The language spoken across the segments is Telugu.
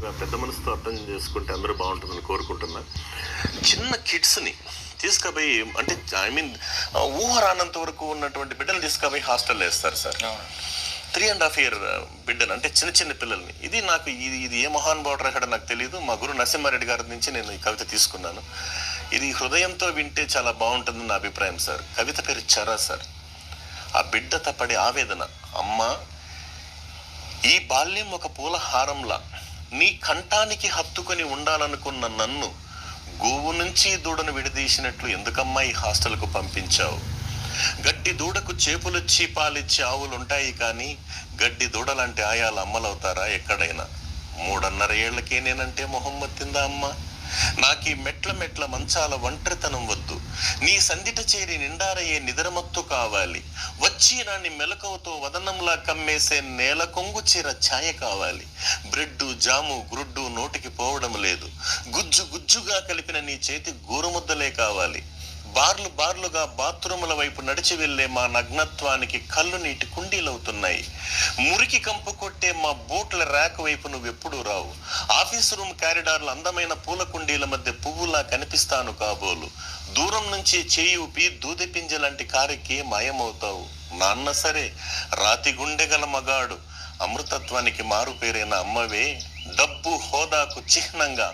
పెద్ద మనసుతో అర్థం చేసుకుంటే అందరూ బాగుంటుందని కోరుకుంటున్నా. చిన్న కిడ్స్ని తీసుకుపోయి అంటే ఐ మీన్ ఊహ రానంత వరకు ఉన్నటువంటి బిడ్డలు తీసుకుపోయి హాస్టల్లో వేస్తారు sir. Three and half year బిడ్డలు అంటే చిన్న చిన్న పిల్లల్ని. ఇది నాకు ఇది ఇది ఏ మహాన్ బార్డర్ ఎక్కడ నాకు తెలియదు మా గురు నరసింహారెడ్డి గారి నుంచి నేను ఈ కవిత తీసుకున్నాను. ఇది హృదయంతో వింటే చాలా బాగుంటుంది నా అభిప్రాయం సార్. కవిత పేరు చరా సార్. ఆ బిడ్డ తప్పడే ఆవేదన అమ్మ ఈ బాల్యం ఒక పూల హారంలా నీ కంఠానికి హత్తుకొని ఉండాలనుకున్న నన్ను గోవు నుంచి దూడను విడదీసినట్లు ఎందుకమ్మా ఈ హాస్టల్కు పంపించావు? గడ్డి దూడకు చేపులొచ్చి పాలిచ్చే ఆవులుంటాయి కానీ గడ్డి దూడలాంటి ఆయాలు అమ్మలవుతారా ఎక్కడైనా? మూడన్నర ఏళ్ళకే నేనంటే మొహమ్మతిందా మత్తిందా అమ్మా? నాకీ మెట్ల మెట్ల మంచాల ఒంటరితనం వద్దు. నీ సందిట చేరి నిండారయ్యే నిద్రమత్తు కావాలి. వచ్చి నాన్ని మెలకువతో వదనంలా కమ్మేసే నేల కొంగు చీర ఛాయ కావాలి. బ్రెడ్డు జాము గ్రుడ్డు నోటికి పోవడం లేదు. గుజ్జు గుజ్జుగా కలిపిన నీ చేతి గోరుముద్దలే కావాలి. బార్లు బార్లుగా బాత్రూముల వైపు నడిచి వెళ్ళే మా నగ్నత్వానికి కళ్ళు నీటి కుండీలవుతున్నాయి. మురికి కంపు కొట్టే మా బూట్ల ర్యాక్ వైపు నువ్వెప్పుడు రావు. ఆఫీస్ రూమ్ కారిడార్లు అందమైన పూల కుండీల మధ్య పువ్వులా కనిపిస్తాను కాబోలు. దూరం నుంచి చేయి ఊపి దూది లాంటి కారెక్కి మాయమవుతావు. నాన్న సరే రాతి గుండె గల మగాడు. అమృతత్వానికి మారు పేరైన అమ్మవే డబ్బు హోదాకు చిహ్నంగా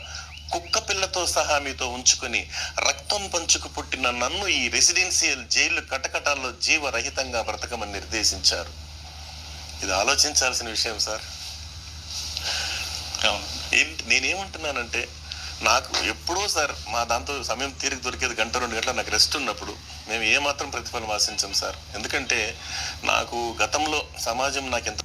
కుక్క పిల్లతో సహా మీతో ఉంచుకుని రక్తం పంచుకు పుట్టిన నన్ను ఈ రెసిడెన్షియల్ జైలు కటకటాల్లో జీవరహితంగా బ్రతకమని నిర్దేశించారు. ఇది ఆలోచించాల్సిన విషయం సార్. ఏంటి నేనేమంటున్నానంటే నాకు ఎప్పుడో సార్ మా దాంతో సమయం తీరిక దొరికేది గంట రెండు గంటల నాకు రెస్ట్ ఉన్నప్పుడు మేము ఏమాత్రం ప్రతిఫలం ఆశించాం సార్. ఎందుకంటే నాకు గతంలో సమాజం నాకు ఎంత